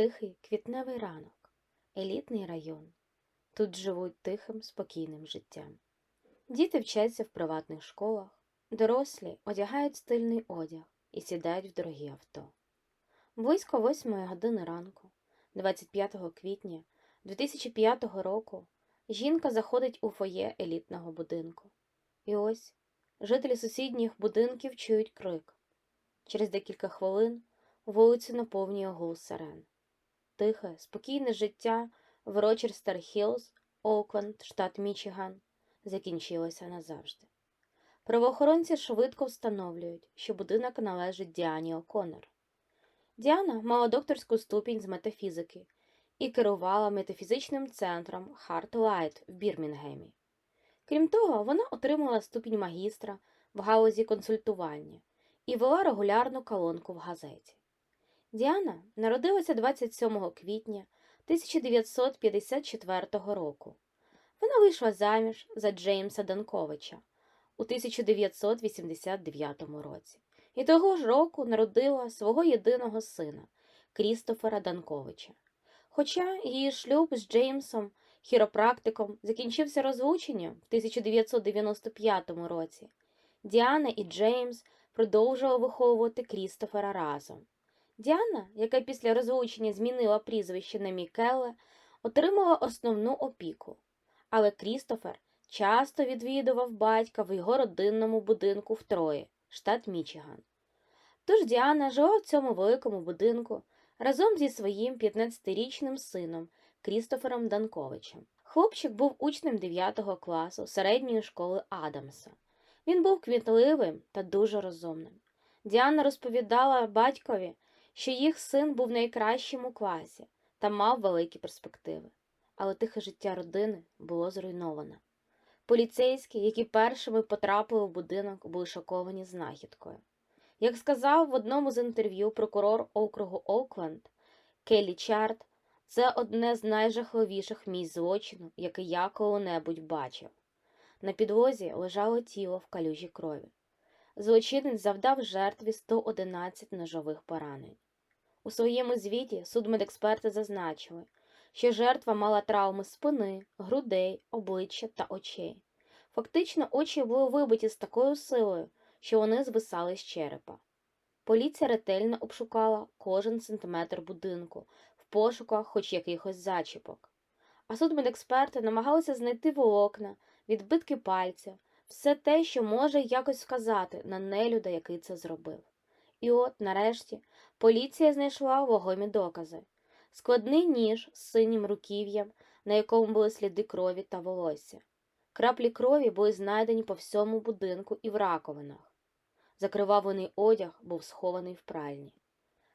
Тихий квітневий ранок, елітний район. Тут живуть тихим, спокійним життям. Діти вчаться в приватних школах, дорослі одягають стильний одяг і сідають в дорогі авто. Близько восьмої години ранку, 25 квітня 2005 року, жінка заходить у фоє елітного будинку. І ось жителі сусідніх будинків чують крик. Через декілька хвилин вулицю наповнює гул сирен. Тихе, спокійне життя в Рочерстер Хілз, Окленд, штат Мічиган, закінчилося назавжди. Правоохоронці швидко встановлюють, що будинок належить Діані О'Коннор. Діана мала докторську ступінь з метафізики і керувала метафізичним центром Light в Бірмінгемі. Крім того, вона отримала ступінь магістра в галузі консультування і вела регулярну колонку в газеті. Діана народилася 27 квітня 1954 року. Вона вийшла заміж за Джеймса Данковича у 1989 році і того ж року народила свого єдиного сина Крістофера Данковича. Хоча її шлюб з Джеймсом, хіропрактиком, закінчився розлученням в 1995 році, Діана і Джеймс продовжували виховувати Крістофера разом. Діана, яка після розлучення змінила прізвище на Мікеле, отримала основну опіку, але Крістофер часто відвідував батька в його родинному будинку в Трої, штат Мічиган. Тож Діана жила в цьому великому будинку разом зі своїм 15-річним сином Крістофером Данковичем. Хлопчик був учнем 9 класу середньої школи Адамса. Він був квітливим та дуже розумним. Діана розповідала батькові, що їх син був найкращим у класі та мав великі перспективи. Але тихе життя родини було зруйноване. Поліцейські, які першими потрапили в будинок, були шоковані знахідкою. Як сказав в одному з інтерв'ю прокурор округу Окленд Келлі Чарт, це одне з найжахливіших місць злочину, яке я коли-небудь бачив. На підлозі лежало тіло в калюжі крові. Злочинець завдав жертві 111 ножових поранень. У своєму звіті судмедексперти зазначили, що жертва мала травми спини, грудей, обличчя та очей. Фактично, очі були вибиті з такою силою, що вони звисали з черепа. Поліція ретельно обшукала кожен сантиметр будинку в пошуках хоч якихось зачіпок. А судмедексперти намагалися знайти волокна, відбитки пальців, все те, що може якось вказати на нелюда, який це зробив. І от, нарешті, поліція знайшла вагомі докази складний ніж з синім руків'ям, на якому були сліди крові та волосся. Краплі крові були знайдені по всьому будинку і в раковинах. Закривавлений одяг був схований в пральні.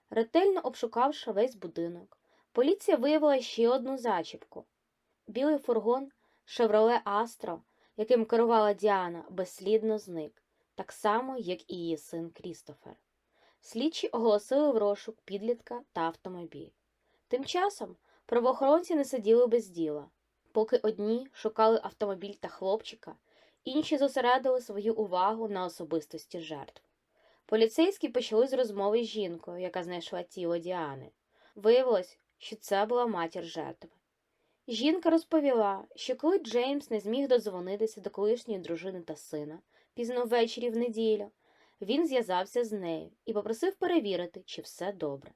Ретельно обшукавши весь будинок, поліція виявила ще одну зачіпку. Білий фургон Шевроле Астро, яким керувала Діана, безслідно зник, так само, як і її син Крістофер. Слідчі оголосили в розшук підлітка та автомобіль. Тим часом правоохоронці не сиділи без діла. Поки одні шукали автомобіль та хлопчика, інші зосередили свою увагу на особистості жертв. Поліцейські почали з розмови з жінкою, яка знайшла тіло Діани. Виявилось, що це була матір жертви. Жінка розповіла, що коли Джеймс не зміг додзвонитися до колишньої дружини та сина пізно ввечері в неділю, він зв'язався з нею і попросив перевірити, чи все добре.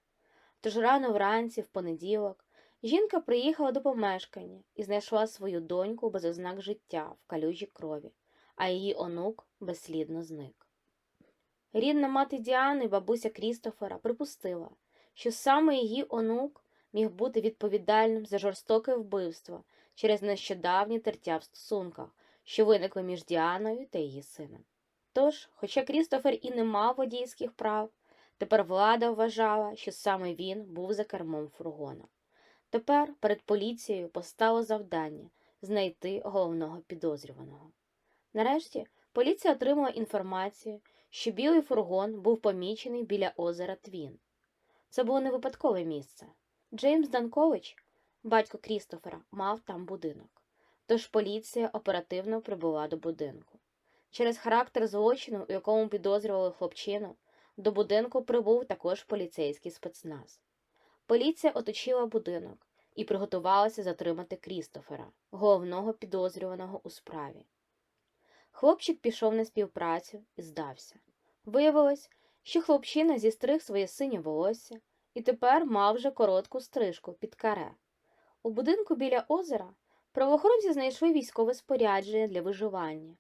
Тож рано вранці, в понеділок, жінка приїхала до помешкання і знайшла свою доньку без ознак життя в калюжі крові, а її онук безслідно зник. Рідна мати Діани, бабуся Крістофера, припустила, що саме її онук міг бути відповідальним за жорстоке вбивство через нещодавні тертя в стосунках, що виникли між Діаною та її сином. Тож, хоча Крістофер і не мав водійських прав, тепер влада вважала, що саме він був за кермом фургона. Тепер перед поліцією постало завдання знайти головного підозрюваного. Нарешті поліція отримала інформацію, що білий фургон був помічений біля озера Твін. Це було не випадкове місце. Джеймс Данкович, батько Крістофера, мав там будинок, тож поліція оперативно прибула до будинку. Через характер злочину, у якому підозрювали хлопчину, до будинку прибув також поліцейський спецназ. поліція оточила будинок і приготувалася затримати Крістофера, головного підозрюваного у справі. Хлопчик пішов на співпрацю і здався. Виявилось, що хлопчина зістриг своє синє волосся і тепер мав вже коротку стрижку під каре. У будинку біля озера правоохоронці знайшли військове спорядження для виживання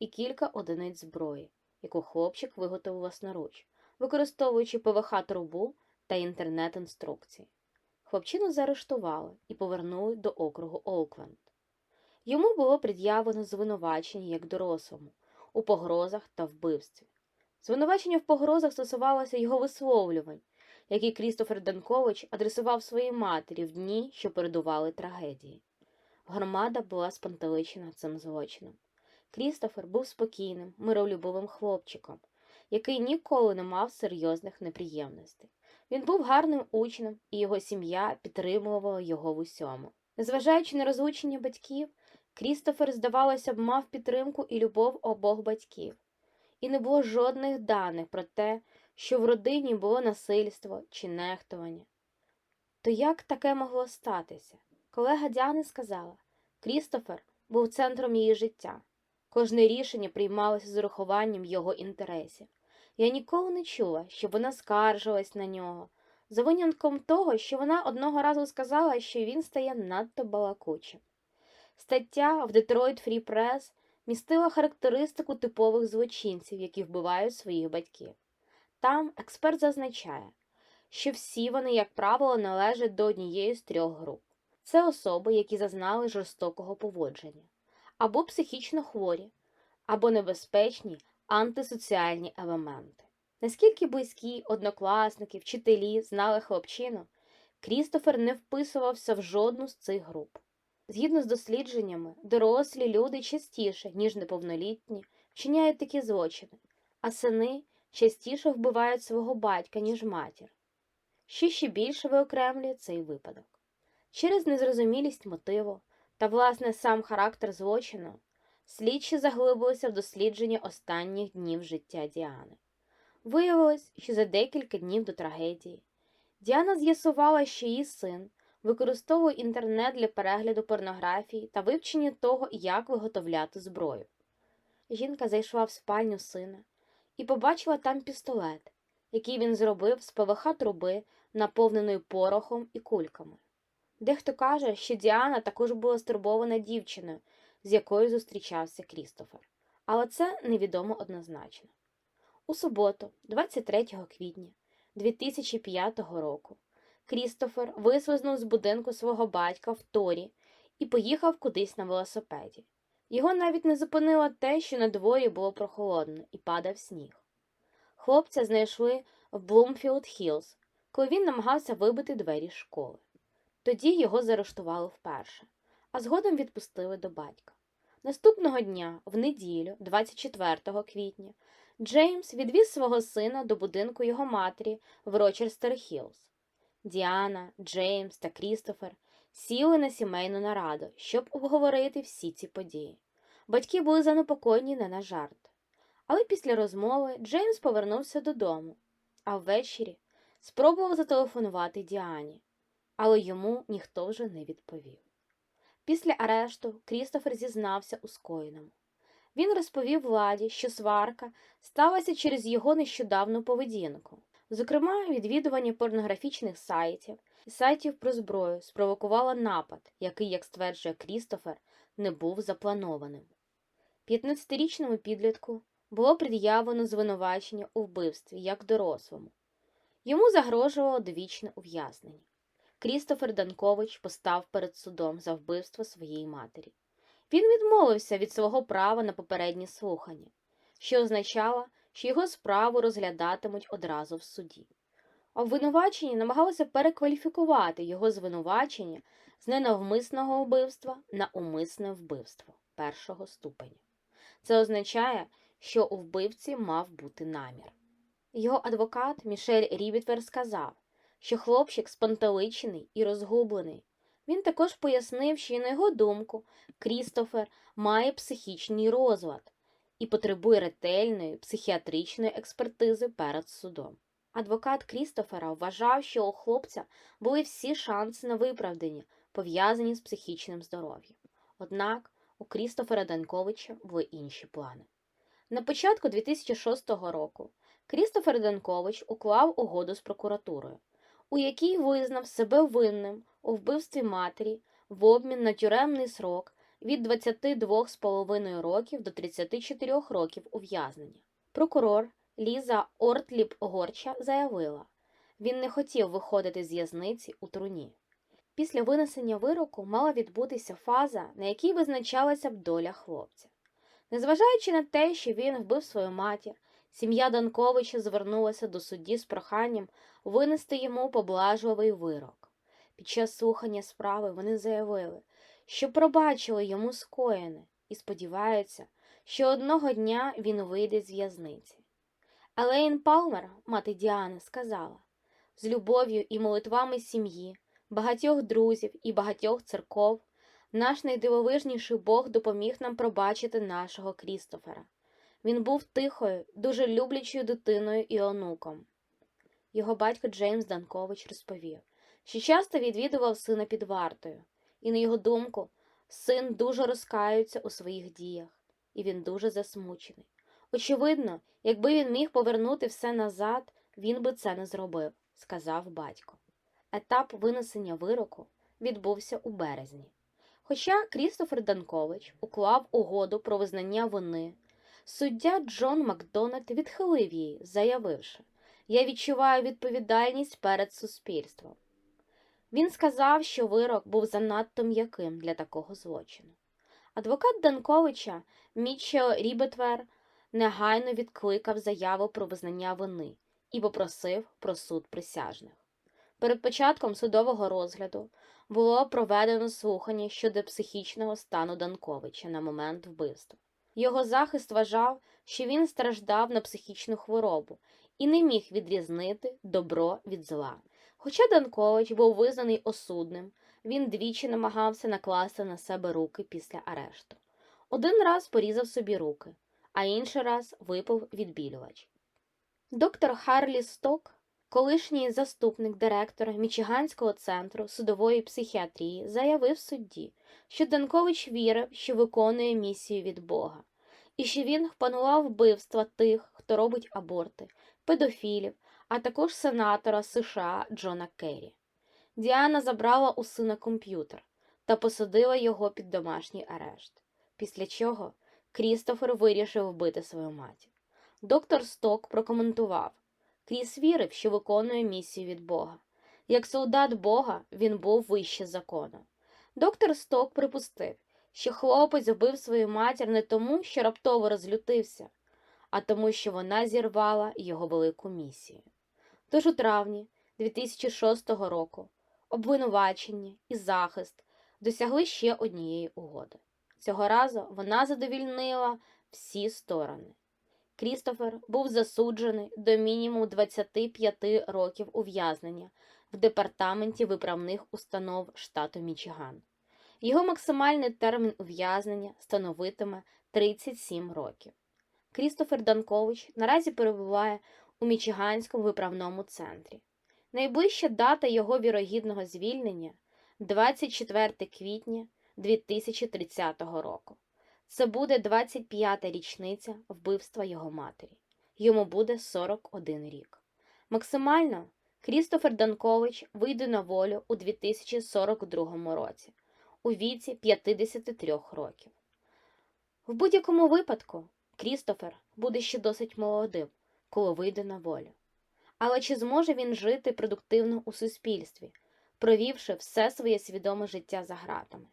і кілька одиниць зброї, яку хлопчик виготовив власноруч, використовуючи ПВХ-трубу та інтернет-інструкції. Хлопчину заарештували і повернули до округу Оукленд. Йому було пред'явлено звинувачення як дорослому у погрозах та вбивстві. Звинувачення в погрозах стосувалося його висловлювань, які Крістофер Данкович адресував своїй матері в дні, що передували трагедії. Громада була спантеличена цим злочином. Крістофер був спокійним, миролюбовим хлопчиком, який ніколи не мав серйозних неприємностей. Він був гарним учнем, і його сім'я підтримувала його в усьому. Незважаючи на розлучення батьків, Крістофер, здавалося б, мав підтримку і любов обох батьків. І не було жодних даних про те, що в родині було насильство чи нехтування. То як таке могло статися? Колега Діани сказала Крістофер був центром її життя. Кожне рішення приймалося з урахуванням його інтересів. Я ніколи не чула, щоб вона скаржилась на нього, за винятком того, що вона одного разу сказала, що він стає надто балакучим. Стаття в Detroit Free Press містила характеристику типових злочинців, які вбивають своїх батьків. Там експерт зазначає, що всі вони, як правило, належать до однієї з трьох груп. Це особи, які зазнали жорстокого поводження, або психічно хворі, або небезпечні антисоціальні елементи. Наскільки близькі однокласники, вчителі знали хлопчину, Крістофер не вписувався в жодну з цих груп. Згідно з дослідженнями, дорослі люди частіше, ніж неповнолітні, вчиняють такі злочини, а сини частіше вбивають свого батька, ніж матір. Що ще більше виокремлює цей випадок. Через незрозумілість мотиву та, власне, сам характер злочину, слідчі заглибилися в дослідження останніх днів життя Діани. Виявилось, що за декілька днів до трагедії Діана з'ясувала, що її син використовує інтернет для перегляду порнографії та вивчення того, як виготовляти зброю. Жінка зайшла в спальню сина і побачила там пістолет, який він зробив з ПВХ труби, наповненої порохом і кульками. Дехто каже, що Діана також була стурбована дівчиною, з якою зустрічався Крістофер, але це невідомо однозначно. У суботу, 23 квітня 2005 року, Крістофер висвизнув з будинку свого батька в Торі і поїхав кудись на велосипеді. Його навіть не зупинило те, що на дворі було прохолодно і падав сніг. Хлопця знайшли в Блумфілд Хілз, коли він намагався вибити двері школи. Тоді його заарештували вперше, а згодом відпустили до батька. Наступного дня, в неділю, 24 квітня, Джеймс відвіз свого сина до будинку його матері в Рочерстер Хілз. Діана, Джеймс та Крістофер сіли на сімейну нараду, щоб обговорити всі ці події. Батьки були занепокоєні не на жарт. Але після розмови Джеймс повернувся додому, а ввечері спробував зателефонувати Діані, але йому ніхто вже не відповів. Після арешту Крістофер зізнався у скоєному. Він розповів владі, що сварка сталася через його нещодавну поведінку. Зокрема, відвідування порнографічних сайтів і сайтів про зброю спровокувало напад, який, як стверджує Крістофер, не був запланованим. 15-річному підлітку було пред'явлено звинувачення у вбивстві як дорослому. Йому загрожувало довічне ув'язнення. Крістофер Данкович постав перед судом за вбивство своєї матері. Він відмовився від свого права на попередні слухання, що означало, що його справу розглядатимуть одразу в суді. Обвинувачені намагалися перекваліфікувати його звинувачення з ненавмисного вбивства на умисне вбивство першого ступеня. Це означає, що у вбивці мав бути намір. Його адвокат Мішель Рібітвер сказав, що хлопчик спантеличений і розгублений. Він також пояснив, що, на його думку, Крістофер має психічний розлад і потребує ретельної психіатричної експертизи перед судом. Адвокат Крістофера вважав, що у хлопця були всі шанси на виправдання, пов'язані з психічним здоров'ям. Однак у Крістофера Данковича були інші плани. На початку 2006 року Крістофер Данкович уклав угоду з прокуратурою, у якій визнав себе винним у вбивстві матері в обмін на тюремний срок від 22,5 років до 34 років ув'язнення. Прокурор Ліза Ортліп Горча заявила, він не хотів виходити з в'язниці у труні. Після винесення вироку мала відбутися фаза, на якій визначалася б доля хлопця. Незважаючи на те, що він вбив свою матір, сім'я Данковича звернулася до судді з проханням винести йому поблажливий вирок. Під час слухання справи вони заявили, що пробачили йому скоєне і сподіваються, що одного дня він вийде з в'язниці. Елейн Палмер, мати Діани, сказала з любов'ю і молитвами сім'ї, багатьох друзів і багатьох церков, наш найдивовижніший Бог допоміг нам пробачити нашого Крістофера. Він був тихою, дуже люблячою дитиною і онуком. Його батько Джеймс Данкович розповів, що часто відвідував сина під вартою, і, на його думку, син дуже розкаюється у своїх діях, і він дуже засмучений. Очевидно, якби він міг повернути все назад, він би це не зробив, сказав батько. Етап винесення вироку відбувся у березні. Хоча Крістофер Данкович уклав угоду про визнання вини, суддя Джон Макдональд відхилив її, заявивши Я відчуваю відповідальність перед суспільством. Він сказав, що вирок був занадто м'яким для такого злочину. Адвокат Данковича Мічо Рібетвер негайно відкликав заяву про визнання вини і попросив про суд присяжних. Перед початком судового розгляду було проведено слухання щодо психічного стану Данковича на момент вбивства. Його захист вважав, що він страждав на психічну хворобу і не міг відрізнити добро від зла. Хоча Данкович був визнаний осудним, він двічі намагався накласти на себе руки після арешту. Один раз порізав собі руки, а інший раз випив відбілювач. Доктор Харлі Сток, колишній заступник директора Мічиганського центру судової психіатрії, заявив судді, що Данкович вірив, що виконує місію від Бога, і що він впанував вбивства тих, хто робить аборти, педофілів, а також сенатора США Джона Керрі. Діана забрала у сина комп'ютер та посадила його під домашній арешт, після чого Крістофер вирішив вбити свою матір. Доктор Сток прокоментував Кріс вірив, що виконує місію від Бога. Як солдат Бога він був вище закону. Доктор Сток припустив, що хлопець вбив свою матір не тому, що раптово розлютився, а тому, що вона зірвала його велику місію. Тож у травні 2006 року обвинувачення і захист досягли ще однієї угоди. Цього разу вона задовільнила всі сторони. Крістофер був засуджений до мінімум 25 років ув'язнення в департаменті виправних установ штату Мічиган. Його максимальний термін ув'язнення становитиме 37 років. Крістофер Данкович наразі перебуває у Мічиганському виправному центрі. Найближча дата його вірогідного звільнення 24 квітня 2030 року. Це буде 25-та річниця вбивства його матері. Йому буде 41 рік. Максимально Крістофер Данкович вийде на волю у 2042 році, у віці 53 років. В будь-якому випадку Крістофер буде ще досить молодим, коли вийде на волю. Але чи зможе він жити продуктивно у суспільстві, провівши все своє свідоме життя за гратами?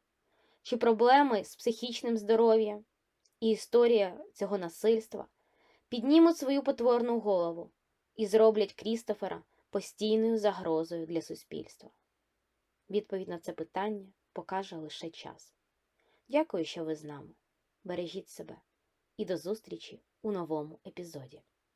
Чи проблеми з психічним здоров'ям і історія цього насильства піднімуть свою потворну голову і зроблять Крістофера постійною загрозою для суспільства? Відповідь на це питання покаже лише час. Дякую, що ви з нами. Бережіть себе і до зустрічі у новому епізоді.